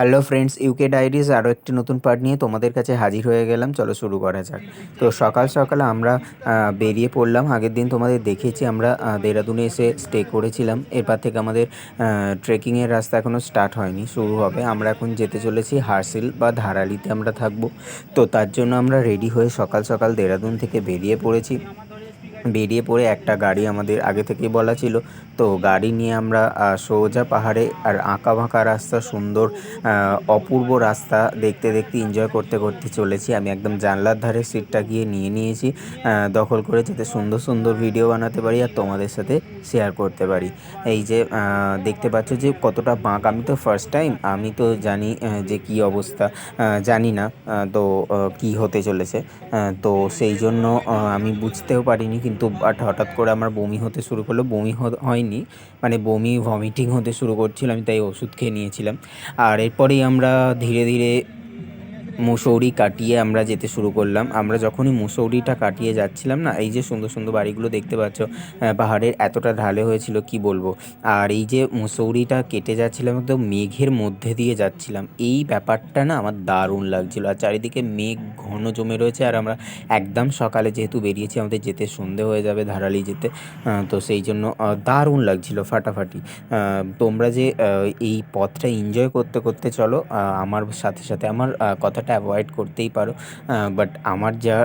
Hello friends UK diaries আরও একটি নতুন পার্ট নিয়ে তোমাদের কাছে হাজির হয়ে গেলাম। চলো শুরু করা যাক। তো সকাল সকাল আমরা বেরিয়ে পড়লাম। আগের দিন তোমাদের দেখেছি আমরা দেরাদুনে এসে স্টে করেছিলাম। এরপর থেকে আমাদের ট্রেকিংয়ের রাস্তা এখনও স্টার্ট হয়নি, শুরু হবে। আমরা এখন যেতে চলেছি হারসিল বা ধারালিতে আমরা থাকব। তো তার জন্য আমরা রেডি হয়ে সকাল সকাল দেরাদুন থেকে বেরিয়ে পড়েছি। বেরিয়ে পড়ে একটা গাড়ি আমাদের আগে থেকেই বলা ছিল। তো গাড়ি নিয়ে আমরা সোজা পাহাড়ে আর আঁকা বাঁকা রাস্তা, সুন্দর অপূর্ব রাস্তা দেখতে দেখতে এনজয় করতে করতে চলেছি। আমি একদম জানলার ধারে সিটটা গিয়ে নিয়ে নিয়েছি। দখল করে যাতে সুন্দর সুন্দর ভিডিও বানাতে পারি। আর তোমাদের সাথে শেয়ার করতে পারি। এই যে দেখতে পাচ্ছ যে কতটা বাঁক। আমি তো ফার্স্ট টাইম আমি তো জানি যে কি অবস্থা জানি না তো কি হতে চলেছে। তো সেই জন্য আমি বুঝতেও পারিনি কিন্তু বাট হঠাৎ করে আমার বমি হতে শুরু করল। বমি হয়নি মানে বমি ভমিটিং হতে শুরু করছিল, আমি তাই ওষুধ খেয়ে নিয়েছিলাম। আর এরপরেই আমরা ধীরে ধীরে মুসৌরি কাটিয়ে আমরা যেতে শুরু করলাম। আমরা যখনই মুসৌরিটা কাটিয়ে যাচ্ছিলাম না এই যে সুন্দর সুন্দর বাড়িগুলো দেখতে পাচ্ছ পাহাড়ের এতটা ঢালে হয়েছিল কি বলব? আর এই যে মুসৌরিটা কেটে যাচ্ছিলাম একদম মেঘের মধ্যে দিয়ে যাচ্ছিলাম। এই ব্যাপারটা না আমার দারুণ লাগছিল। আর চারিদিকে মেঘ ঘন জমে রয়েছে আর আমরা একদম সকালে যেহেতু বেরিয়েছি আমাদের যেতে সন্ধে হয়ে যাবে ধারালি যেতে তো সেই জন্য দারুণ লাগছিল ফাটাফাটি। তোমরা যে এই পথটা এনজয় করতে করতে চলো আমার সাথে সাথে আমার আহ, কথাটা অ্যাভয়েড করতেই পারো। বাট আমার যা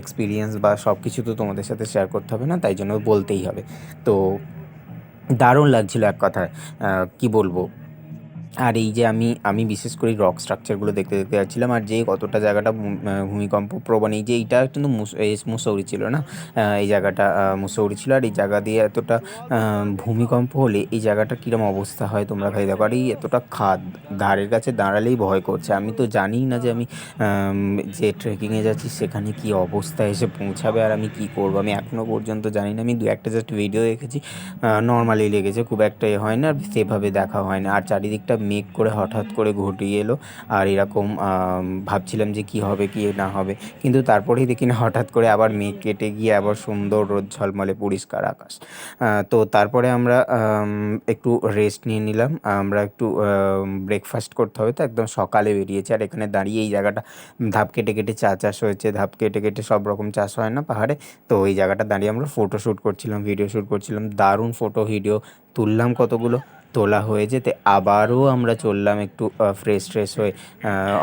এক্সপিরিয়েন্স বা সব কিছু তো তোমাদের সাথে শেয়ার করতে হবে না, তাই জন্য বলতেই হবে। তো দারুণ লাগছিল এক কথায়। কি বলব? আর এই যে আমি আমি বিশেষ করে রক স্ট্রাকচারগুলো দেখতে দেখতে যাচ্ছিলাম আর যে কতটা জায়গাটা ভূমিকম্প প্রবণ, এই যে এইটা কিন্তু মুসৌরি ছিল না? এই জায়গাটা মুসৌরি ছিল আর এই জায়গা দিয়ে এতটা ভূমিকম্প হলে এই জায়গাটা কীরকম অবস্থা হয় তোমরা ভাই দেখো? আর এই এতটা খাদ, ধারের কাছে দাঁড়ালেই ভয় করছে। আমি তো জানিই না যে আমি যে ট্রেকিংয়ে যাচ্ছি সেখানে কি অবস্থা এসে পৌঁছাবে আর আমি কি করব? আমি এখনও পর্যন্ত জানি না। আমি দু একটা জাস্ট ভিডিও দেখেছি। নর্মালি লেগেছে। খুব একটা এ হয় না। সেভাবে দেখা হয় না। আর চারিদিকটা মেঘ করে হঠাৎ করে ঘটিয়ে এলো আর এরকম ভাবছিলাম যে কি হবে, কি না হবে। কিন্তু তারপরেই দেখি না, হঠাৎ করে আবার মেঘ কেটে গিয়ে আবার সুন্দর রোদ ঝলমলে পরিষ্কার আকাশ। তো তারপরে আমরা একটু রেস্ট নিয়ে নিলাম। আমরা একটু ব্রেকফাস্ট করতে হবে। তো একদম সকালে বেরিয়েছি। আর এখানে দাঁড়িয়ে এই জায়গাটা, ধাপ কেটে কেটে চা চাষ হয়েছে। ধাপ কেটে কেটে সব রকম চাষ হয় না পাহাড়ে। তো এই জায়গাটা দাঁড়িয়ে আমরা ফটো শ্যুট করছিলাম ভিডিও শ্যুট করছিলাম। দারুণ ফটো ভিডিও তুললাম কতগুলো। তোলা হয়ে যেতে আবারও আমরা চললাম একটু ফ্রেশ ট্রেশ হয়ে।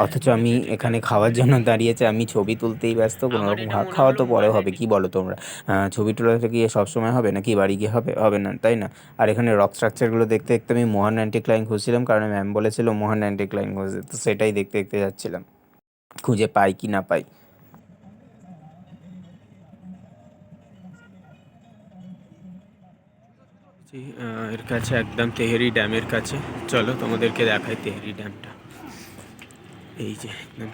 অথচ আমি এখানে খাওয়ার জন্য দাঁড়িয়েছি আমি ছবি তুলতেই ব্যস্ত কোনো রকম খাওয়া তো পরে হবে কি বলো তোমরা? ছবি তোলাতে গিয়ে সবসময় হবে নাকি বাড়ি গিয়ে হবে? হবে না তাই না? আর এখানে রক স্ট্রাকচারগুলো দেখতে দেখতে আমি মহান অ্যান্টিক্লাইন খুঁজছিলাম কারণ ম্যাম বলেছিল মহান অ্যান্টিক্লাইন খুঁজতে তো সেটাই দেখতে দেখতে যাচ্ছিলাম। খুঁজে পাই কি না পাই। এর কাছে একদম তেহেরি ড্যামের কাছে। চলো তোমাদেরকে দেখাই তেহেরি ড্যামটা। এই যে, একদম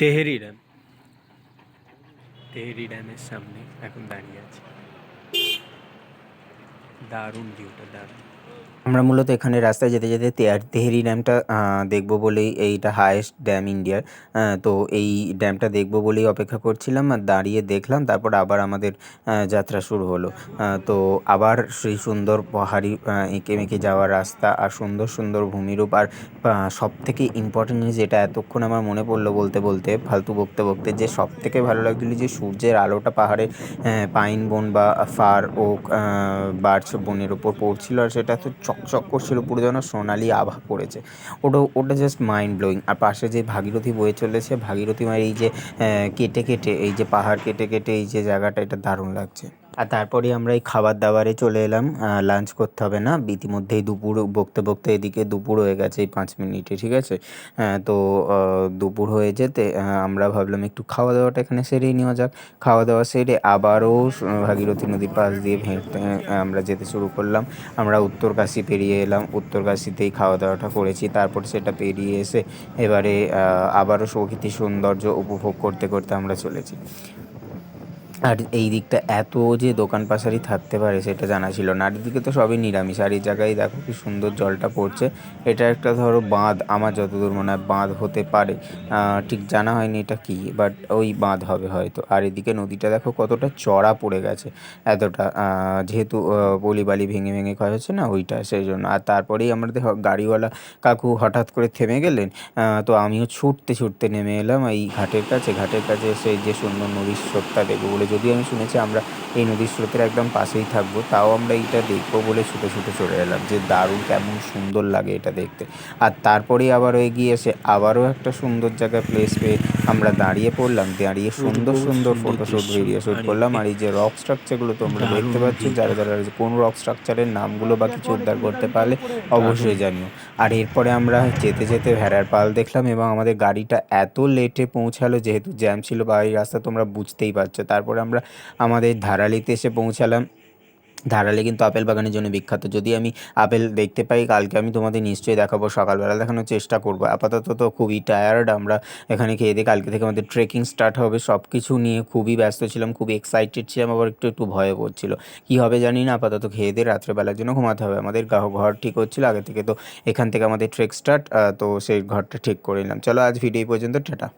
তেহেরি ড্যাম। তেহেরি ড্যামের সামনে এখন দাঁড়িয়ে আছে। দারুণ ভিউটা দারুণ। আমরা মূলত এখানে রাস্তায় যেতে যেতে তেহেরি ড্যামটা দেখব বলেই এইটা হায়েস্ট ড্যাম ইন্ডিয়ার তো এই ড্যামটা দেখব বলেই অপেক্ষা করছিলাম আর দাঁড়িয়ে দেখলাম, তারপর আবার আমাদের যাত্রা শুরু হলো। তো আবার সেই সুন্দর পাহাড়ি এঁকে মেঁকে যাওয়ার রাস্তা আর সুন্দর সুন্দর ভূমিরূপ আর সব থেকে ইম্পর্টেন্ট জিনিস যেটা এতক্ষণ আমার মনে পড়ল বলতে বলতে, ফালতু বকতে বকতে, যে সব থেকে ভালো লাগছিল যে সূর্যের আলোটা পাহাড়ে পাইন বন বা ফার ওক বার্চ বনের ওপর পড়ছিল আর সেটা তো চকচক করছিল, পুরো যেন সোনালি আভা পড়েছে। ওটা ওটা জাস্ট মাইন্ড ব্লোয়িং আর পাশে যে ভাগীরথী বয়ে চলেছে, ভাগীরথী মায়ের এই যে কেটে কেটে, এই যে পাহাড় কেটে কেটে এই যে জায়গাটা, এটা দারুণ লাগছে। আর তারপরে আমরা এই খাবার দাবারে চলে এলাম। লাঞ্চ করতে হবে না। ইতিমধ্যেই দুপুর বকতে বকতে এদিকে দুপুর হয়ে গেছে এই পাঁচ মিনিটে, ঠিক আছে? তো দুপুর হয়ে যেতে আমরা ভাবলাম একটু খাওয়া দাওয়াটা এখানে সেরেই নেওয়া যাক। খাওয়া দাওয়া সেরে আবারও ভাগীরথী নদীর পাশ দিয়ে হেঁটে আমরা যেতে শুরু করলাম। আমরা উত্তরকাশি পেরিয়ে এলাম। উত্তরকাশিতেই খাওয়া দাওয়াটা করেছি। তারপর সেটা পেরিয়ে এসে এবারে আবারও প্রকৃতির সৌন্দর্য উপভোগ করতে করতে আমরা চলেছি। আর এই দিকটা এত যে দোকান পাশারি থাকতে পারে সেটা জানা ছিল না। আর এদিকে তো সবই নিরামিষ। আর এই জায়গায় দেখো কি সুন্দর জলটা পড়ছে। এটা একটা ধরো বাঁধ। আমার যতদূর মনে হয় বাঁধ হতে পারে। ঠিক জানা হয়নি এটা কি বাট ওই বাঁধ হবে হয়তো। আর এদিকে নদীটা দেখো কতটা চড়া পড়ে গেছে। এতটা যেহেতু আহ, পলি বালি ভেঙে ভেঙে ক্ষয় হচ্ছে না ওইটা সেই জন্য। আর তারপরেই আমাদের গাড়িওয়ালা কাকু হঠাৎ করে থেমে গেলেন। তো আমিও ছুটতে ছুটতে নেমে এলাম। এই ঘাটের কাছে ঘাটের কাছে এসে এই যে সুন্দর নদীর স্রোতটা দেখব বলে যদিও আমি শুনেছি আমরা এই নদীর স্রোতের একদম পাশেই থাকব তাও আমরা এইটা দেখব বলে ছুটে ছুটে চলে এলাম যে দারুণ কেমন সুন্দর লাগে এটা দেখতে। আর তারপরেই আবারও এগিয়ে এসে আবারও একটা সুন্দর জায়গায় প্লেস পেয়ে আমরা দাঁড়িয়ে পড়লাম দাঁড়িয়ে সুন্দর সুন্দর ফটোশ্যুট ভিডিও শ্যুট করলাম। আর এই যে রক স্ট্রাকচারগুলো তোমরা দেখতে পাচ্ছ যারা যারা কোন রক স্ট্রাকচারের নামগুলো বা কিছু উদ্ধার করতে পারলে অবশ্যই জানিও। আর এরপরে আমরা যেতে যেতে ভেড়ার পাল দেখলাম এবং আমাদের গাড়িটা এত লেটে পৌঁছালো যেহেতু জ্যাম ছিল বা এই রাস্তা তোমরা বুঝতেই পারছ। তারপরে আমরা আমাদের ধারালিতে এসে পৌঁছালাম। ধারালি কিন্তু আপেল বাগানের জন্য বিখ্যাত। যদি আমি আপেল দেখতে পাই, কালকে আমি তোমাদের নিশ্চয়ই দেখাবো। সকালবেলা দেখানোর চেষ্টা করব। আপাতত তো খুবই টায়ার্ড আমরা এখানে খেয়ে দিয়ে কালকে থেকে আমাদের ট্রেকিং স্টার্ট হবে। সব কিছু নিয়ে খুবই ব্যস্ত ছিলাম খুবই এক্সাইটেড ছিলাম, আবার একটু একটু ভয়ে পড়ছিল। কী হবে জানি না, আপাতত খেয়ে দিয়ে রাত্রেবেলার জন্য ঘুমাতে হবে। আমাদের ঘর ঠিক হচ্ছিল, আগে থেকে তো এখান থেকে আমাদের ট্রেক স্টার্ট তো সেই ঘরটা ঠিক করে নিলাম। চলো আজ ভিডিও পর্যন্ত, টাটা।